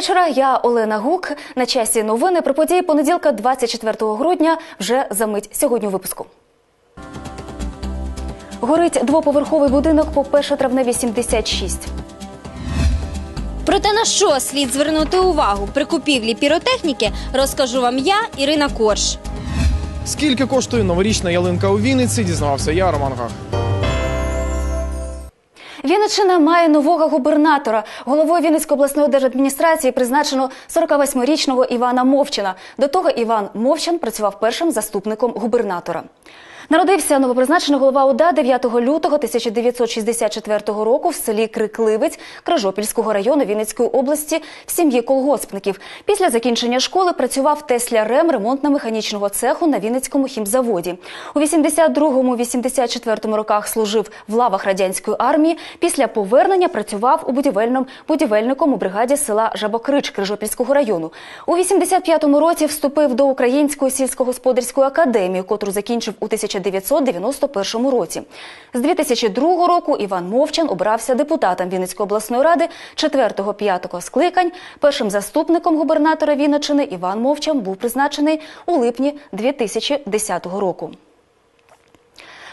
вечора. Я Олена Гук. На часі новини про події понеділка, 24 грудня. Вже за мить сьогодні у випуску. Горить двоповерховий будинок по 1 травневі 76. Проте на що слід звернути увагу при купівлі піротехніки, розкажу вам я, Ірина Корж. Скільки коштує новорічна ялинка у Вінниці? Дізнавався я, Роман Гах. Вінниччина має нового губернатора. Головою Вінницької обласної держадміністрації призначено 48-річного Івана Мовчина. До того Іван Мовчан працював першим заступником губернатора. Народився новопризначений голова ОДА 9 лютого 1964 року в селі Крикливець Крижопільського району Вінницької області в сім'ї колгоспників. Після закінчення школи працював теслярем ремонтно-механічного цеху на Вінницькому хімзаводі. У 82-84 роках служив в лавах радянської армії. Після повернення працював у будівельному будівельником у бригаді села Жабокрич Крижопільського району. У 85-му році вступив до Української сільськогосподарської академії, котру закінчив у 1991 році. З 2002 року Іван Мовчан обрався депутатом Вінницької обласної ради 4-5 скликань. Першим заступником губернатора Вінничини Іван Мовчан був призначений у липні 2010 року.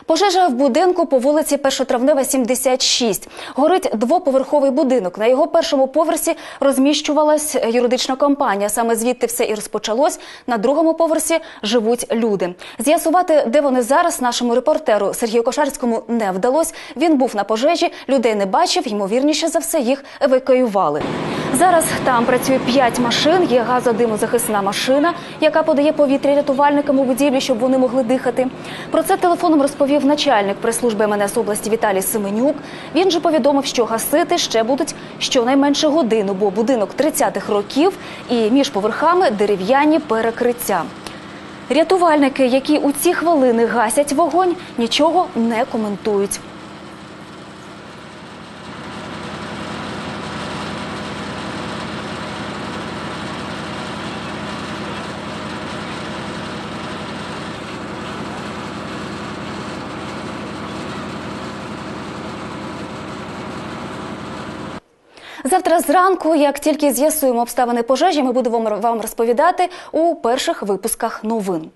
Пожежа в будинку по вулиці 1 травнева, 76. Горить двоповерховий будинок. На його першому поверсі розміщувалась юридична компанія. Саме звідти все і розпочалось. На другому поверсі живуть люди. З'ясувати, де вони зараз, нашому репортеру Сергію Кошарському не вдалось. Він був на пожежі, людей не бачив. Ймовірніше за все, їх евакуювали. Зараз там працює п'ять машин. Є газодимозахисна машина, яка подає повітря рятувальникам у будівлі, щоб вони могли дихати. Про це телефоном розповів начальник прес-служби МНС області Віталій Семенюк. Він же повідомив, що гасити ще будуть щонайменше годину, бо будинок 30-х років і між поверхами дерев'яні перекриття. Рятувальники, які у ці хвилини гасять вогонь, нічого не коментують. Завтра зранку, як тільки з'ясуємо обставини пожежі, ми будемо вам розповідати у перших випусках новин.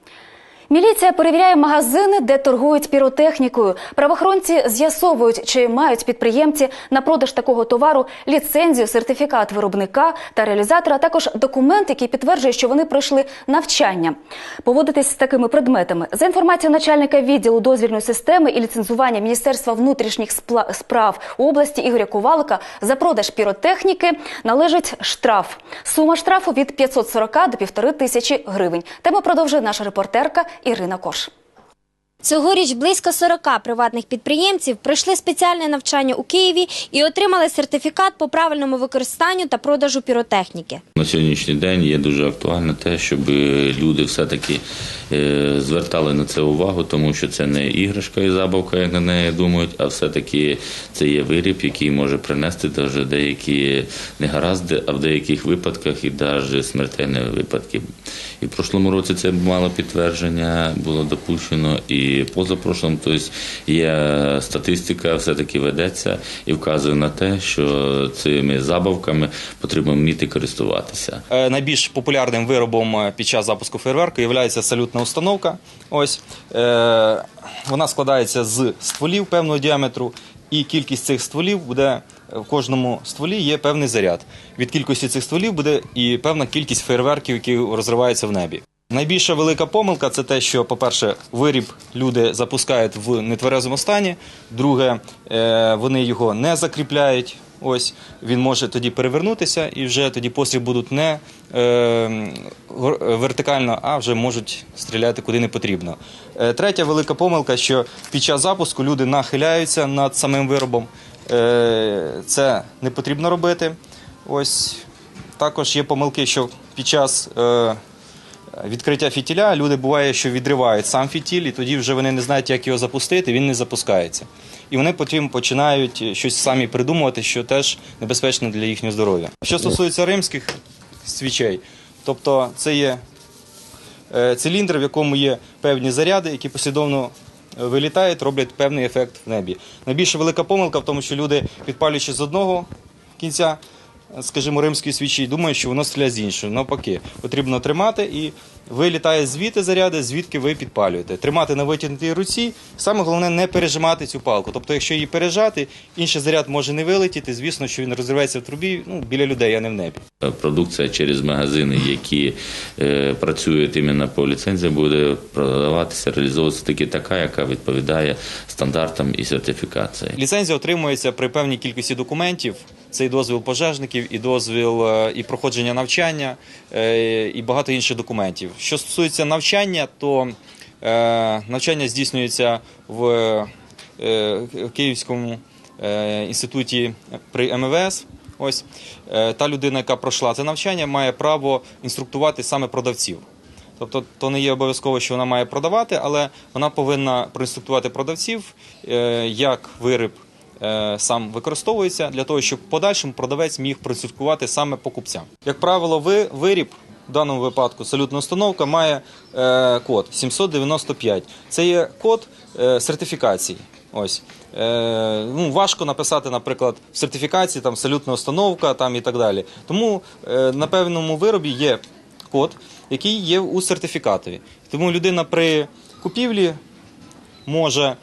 Міліція перевіряє магазини, де торгують піротехнікою. Правоохоронці з'ясовують, чи мають підприємці на продаж такого товару ліцензію, сертифікат виробника та реалізатора, а також документ, який підтверджує, що вони пройшли навчання. Поводитись з такими предметами. За інформацією начальника відділу дозвільної системи і ліцензування Міністерства внутрішніх справ області Ігоря Ковалика за продаж піротехніки належить штраф. Сума штрафу від 540 до 1500 тисячі гривень. Тему продовжує наша репортерка Ірина Кош. Цьогоріч близько 40 приватних підприємців пройшли спеціальне навчання у Києві і отримали сертифікат по правильному використанню та продажу піротехніки. На сьогоднішній день є дуже актуально те, щоб люди все-таки е, звертали на це увагу, тому що це не іграшка і забавка, як на неї думають, а все-таки це є виріб, який може принести даже деякі негаразди, а в деяких випадках і навіть смертельні випадки. І в прошлому році це мало підтвердження, було допущено, і позапрошлому, тобто є статистика, все-таки ведеться і вказує на те, що цими забавками потрібно вміти користуватися. Е, Найбільш популярним виробом е, під час запуску фейерверку є салютна установка. Ось е, вона складається з стволів певного діаметру, і кількість цих стволів буде в кожному стволі є певний заряд. Від кількості цих стволів буде і певна кількість фейерверків, які розриваються в небі. Найбільша велика помилка це те, що, по-перше, виріб люди запускають в нетверезому стані. Друге, е, вони його не закріпляють. Ось він може тоді перевернутися, і вже тоді постріл будуть не е, вертикально, а вже можуть стріляти куди не потрібно. Е, третя велика помилка, що під час запуску люди нахиляються над самим виробом. Е, це не потрібно робити. Ось також є помилки, що під час е, відкриття фітіля люди буває, що відривають сам фітіль, і тоді вже вони не знають, як його запустити, він не запускається. І вони потім починають щось самі придумувати, що теж небезпечно для їхнього здоров'я. Що стосується римських свічей, тобто це є е, циліндр, в якому є певні заряди, які послідовно е, вилітають, роблять певний ефект в небі. Найбільша велика помилка в тому, що люди, підпалюючи з одного кінця, скажімо, римської свічі, і думають, що воно стріляє з іншої. Навпаки, потрібно тримати і вилітає звідти заряди, звідки ви підпалюєте. Тримати на витягнутій руці. Саме головне не пережимати цю палку. Тобто, якщо її пережати, інший заряд може не вилетіти. Звісно, що він розривається в трубі ну, біля людей, а не в небі. Продукція через магазини, які е, працюють іменно по ліцензії, буде продаватися, реалізовуватися тільки така, яка відповідає стандартам і сертифікації. Ліцензія отримується при певній кількості документів. Це і дозвіл пожежників, і дозвіл е, і проходження навчання, е, і багато інших документів. Що стосується навчання, то е, навчання здійснюється в е, Київському е, інституті при МВС. Ось та людина, яка пройшла це навчання, має право інструктувати саме продавців. Тобто, то не є обов'язково, що вона має продавати, але вона повинна проінструктувати продавців, як виріб сам використовується для того, щоб в подальшому продавець міг проінструктувати саме покупцям. Як правило, ви, виріб в даному випадку салютна установка має е, код 795. Це є код е, сертифікації. Ось. Е, ну, важко написати, наприклад, в сертифікації там салютна установка там, і так далі. Тому е, на певному виробі є код, який є у сертифікатові. Тому людина при купівлі може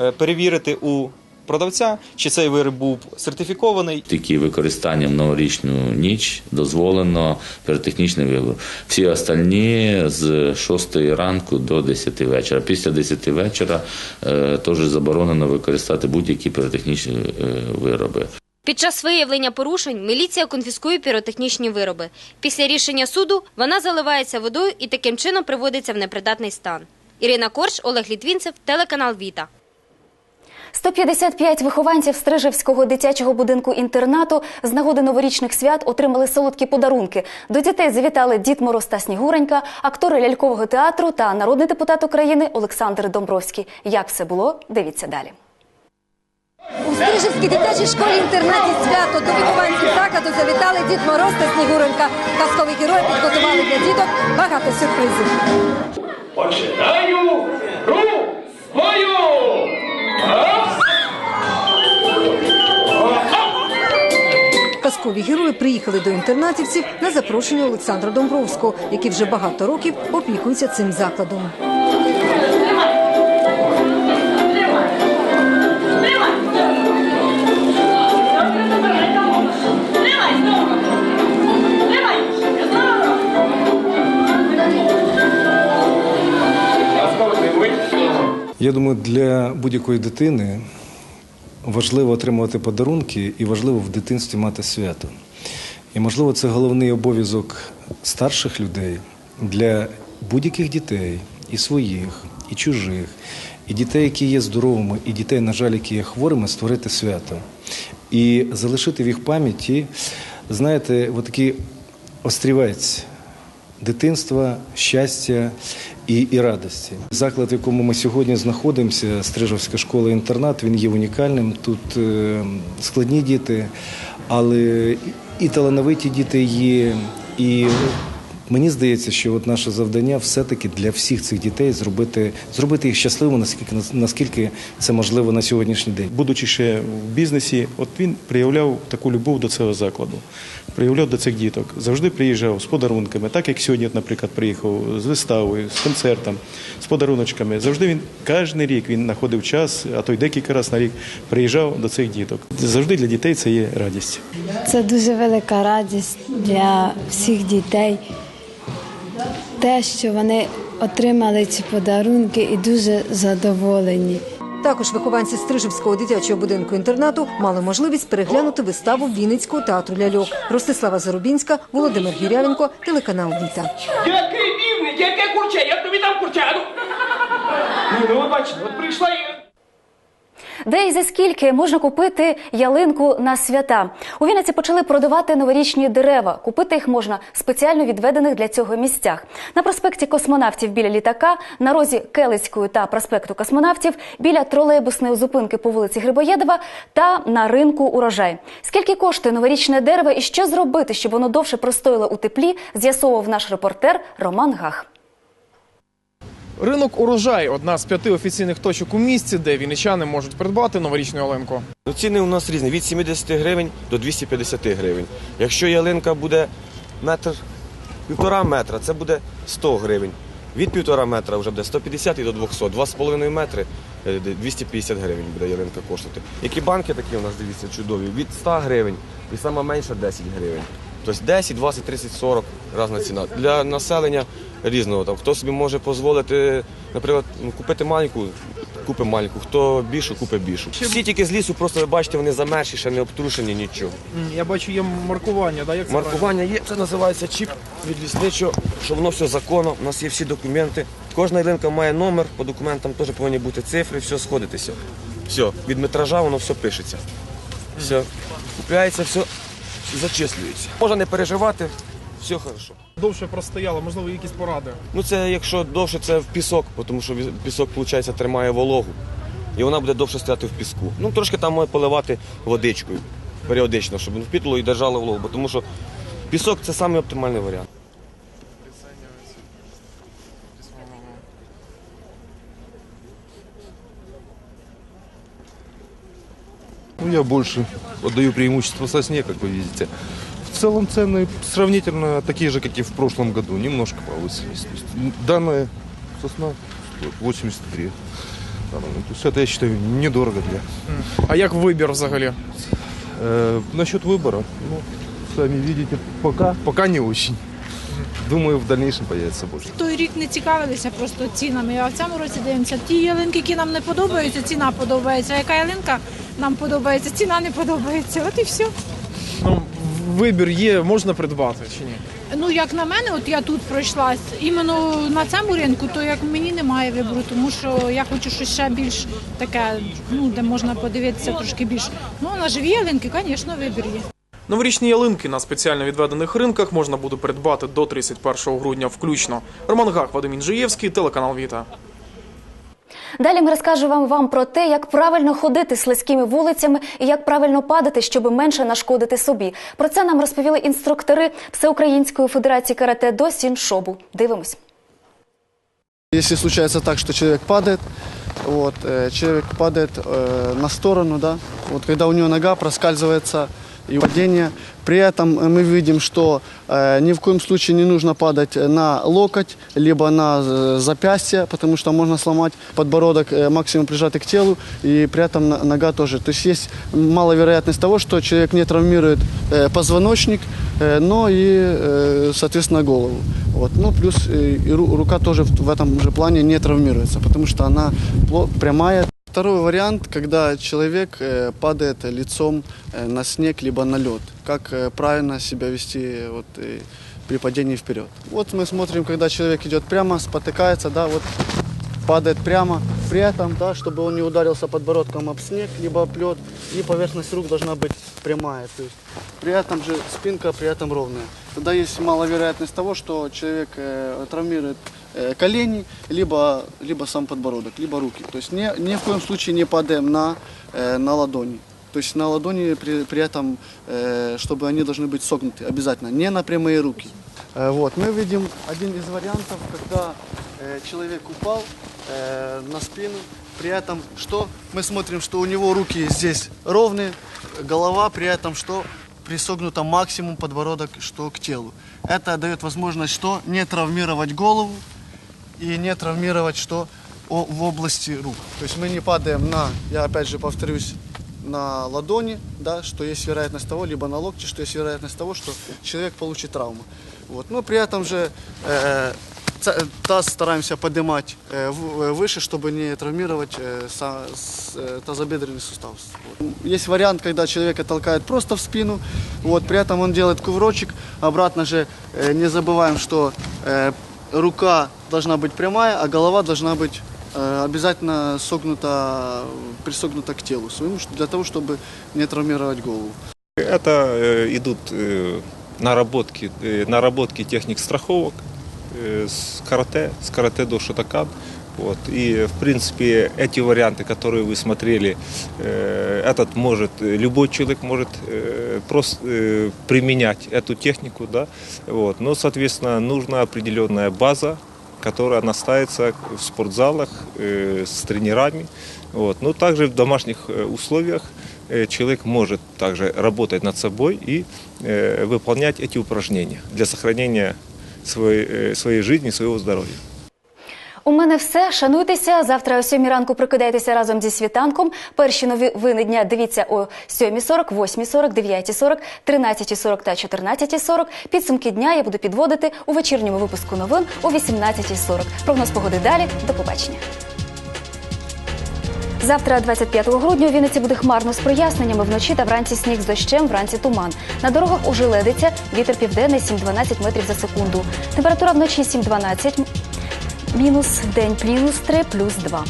е, перевірити у продавця, чи цей виріб був сертифікований. Тільки використанням новорічну ніч дозволено піротехнічний вибор. Всі остальні з 6 ранку до 10 вечора. Після 10 вечора е, теж заборонено використати будь-які піротехнічні е, вироби. Під час виявлення порушень міліція конфіскує піротехнічні вироби. Після рішення суду вона заливається водою і таким чином приводиться в непридатний стан. Ірина Корч, Олег Літвінцев, телеканал Віта. 155 вихованців Стрижевського дитячого будинку інтернату з нагоди новорічних свят отримали солодкі подарунки. До дітей завітали Дід Мороз та Снігуренька, актори лялькового театру та народний депутат України Олександр Домбровський. Як все було? Дивіться далі. У Стрижівській дитячій школі інтернаті свято до вихованців закладу завітали Дід Мороз та Снігуренька. Казкові герої підготували для діток багато сюрпризів. Починаю Казкові герої приїхали до інтернатівців на запрошення Олександра Домбровського, який вже багато років опікується цим закладом. Я думаю, для будь-якої дитини важливо отримувати подарунки і важливо в дитинстві мати свято. І, можливо, це головний обов'язок старших людей для будь-яких дітей, і своїх, і чужих, і дітей, які є здоровими, і дітей, на жаль, які є хворими, створити свято. І залишити в їх пам'яті, знаєте, отакий острівець дитинства, щастя і, і радості. Заклад, в якому ми сьогодні знаходимося, Стрижовська школа-інтернат, він є унікальним. Тут е, складні діти, але і талановиті діти є. І мені здається, що от наше завдання все-таки для всіх цих дітей зробити, зробити їх щасливими, наскільки, наскільки це можливо на сьогоднішній день. будучи ще в бізнесі, от він проявляв таку любов до цього закладу, проявляв до цих діток. Завжди приїжджав з подарунками, так як сьогодні, наприклад, приїхав з виставою, з концертом, з подаруночками. Завжди він кожен рік він знаходив час, а то й декілька разів на рік приїжджав до цих діток. Завжди для дітей це є радість. Це дуже велика радість для всіх дітей. Те, що вони отримали ці подарунки і дуже задоволені. Також вихованці Стрижівського дитячого будинку інтернату мали можливість переглянути виставу Вінницького театру ляльок. Ростислава Зарубінська, Володимир Гірявенко, телеканал Віта. Який півник, яке курча, я тобі дам курча. Ну, ну, ну ви бачите, от прийшла і... Де і за скільки можна купити ялинку на свята? У Вінниці почали продавати новорічні дерева. Купити їх можна в спеціально відведених для цього місцях. На проспекті космонавтів біля літака, на розі Келицької та проспекту космонавтів, біля тролейбусної зупинки по вулиці Грибоєдова та на ринку урожай. Скільки коштує новорічне дерево і що зробити, щоб воно довше простояло у теплі, з'ясовував наш репортер Роман Гах. Ринок урожай одна з п'яти офіційних точок у місті, де вінничани можуть придбати новорічну ялинку. Ну, ціни у нас різні від 70 гривень до 250 гривень. Якщо ялинка буде метр півтора метра, це буде 100 гривень. Від півтора метра вже буде 150 і до 200. Два з половиною метри е, 250 гривень буде ялинка коштувати. Які банки такі у нас, дивіться, чудові, від 100 гривень і сама менша 10 гривень. Тобто 10, 20, 30, 40 різна ціна. Для населення різного. Там, хто собі може дозволити, наприклад, ну, купити маленьку, купить маленьку, хто більшу, купить більшу. Всі тільки з лісу, просто ви бачите, вони замерші, ще не обтрушені нічого. Я бачу, є маркування, да? як Маркування є, це називається чіп від лісничого, що воно все законно, у нас є всі документи. Кожна ялинка має номер, по документам теж повинні бути цифри, все сходитися. Все, від метража воно все пишеться. Все, купляється, все зачислюється. Можна не переживати, все хорошо. довше простояло, можливо, якісь поради. Ну це якщо довше, це в пісок, тому що пісок, виходить, тримає вологу. І вона буде довше стояти в піску. Ну трошки там може поливати водичкою періодично, щоб не впітало і держало вологу, тому що пісок це самий оптимальний варіант. Ну, я больше отдаю преимущество сосне, как вы видите В целом цены сравнительно такие же, как и в прошлом году, немножко повысились. То есть данная сосна стоит 83. Да, ну, То есть это, я считаю, недорого для. А як вибір взагалі? Э, насчет выбора, ну, сами видите, пока, пока не очень. Думаю, в дальнейшем появится больше. Той рік не цікавилися просто цінами, а в цьому році дивимося. Ті ялинки, які нам не подобаються, ціна подобається. А яка ялинка нам подобається, ціна не подобається. От і все. Вибір є, можна придбати чи ні? Ну як на мене, от я тут пройшлась, іменно на цьому ринку, то як мені немає вибору, тому що я хочу щось ще більш таке, ну де можна подивитися трошки більш. Ну на живі ялинки, звісно, вибір є. Новорічні ялинки на спеціально відведених ринках можна буде придбати до 31 грудня включно. Роман Гак, Вадим Інжиєвський, телеканал Віта. Далі ми розкажемо вам про те, як правильно ходити слизькими вулицями і як правильно падати, щоб менше нашкодити собі. Про це нам розповіли інструктори Всеукраїнської федерації карате до Сіншобу. Дивимось. Если случается так, что человек падает, вот, э, человек падает э, на сторону, да, вот когда у него нога проскальзывается И падение, при этом мы видим, что э, ни в коем случае не нужно падать на локоть, либо на э, запястье, потому что можно сломать подбородок э, максимум прижатый к телу, и при этом на- нога тоже. То есть есть маловероятность того, что человек не травмирует э, позвоночник, э, но и, э, соответственно, голову. Вот. Ну, плюс э, и ру- рука тоже в в этом же плане не травмируется, потому что она прямая. Второй вариант, когда человек э, падает лицом э, на снег либо на лед. Как э, правильно себя вести вот, при падении вперед. Вот мы смотрим, когда человек идет прямо, спотыкается, да, вот падает прямо, при этом, да, чтобы он не ударился подбородком об снег, либо об лед, и поверхность рук должна быть прямая, то есть при этом же спинка при этом ровная. Тогда есть маловероятность того, что человек э, травмирует колени, либо, либо сам подбородок, либо руки. То есть ни, ни в коем случае не падаем на, э, на ладони. То есть на ладони при, при этом, э, чтобы они должны быть согнуты обязательно, не на прямые руки. Э, вот, мы видим один из вариантов, когда э, человек упал э, на спину, при этом что? Мы смотрим, что у него руки здесь ровные, голова при этом что? Присогнута максимум подбородок, что к телу. Это дает возможность что? Не травмировать голову и не травмировать что? О- в области рук. То есть мы не падаем на, я опять же повторюсь, на ладони, да, что есть вероятность того, либо на локте, что есть вероятность того, что человек получит травму. Вот. Но при этом же э, ца- таз стараемся поднимать э, э, выше, чтобы не травмировать э, са- с- э, тазобедренный сустав. Вот. Есть вариант, когда человека толкают просто в спину, вот, при этом он делает кувырочек. Обратно же э, не забываем, что э, рука должна быть прямая, а голова должна быть э, обязательно согнута, присогнута к телу своему, ш- для того, чтобы не травмировать голову. Это э, идут э, наработки, э, наработки техник страховок э, с карате, с карате до шатакан. Вот. И, в принципе, эти варианты, которые вы смотрели, э, этот может, любой человек может э, просто э, применять эту технику, да, вот. Но, соответственно, нужна определенная база, которая настаивается в спортзалах с тренерами. Вот. Но также в домашних условиях человек может также работать над собой и выполнять эти упражнения для сохранения своей, своей жизни, своего здоровья. У мене все. Шануйтеся. Завтра о 7 ранку прокидайтеся разом зі світанком. Перші новини дня дивіться о 7.40, 8.40, 9.40, 13.40 та 14.40. Підсумки дня я буду підводити у вечірньому випуску новин о 18.40. Прогноз погоди далі. До побачення. Завтра, 25 грудня, у Вінниці буде хмарно з проясненнями. Вночі та вранці сніг з дощем, вранці туман. На дорогах ожеледиться, вітер південний 7-12 метрів за секунду. Температура вночі 7-12, мінус день плюс 3, плюс 2.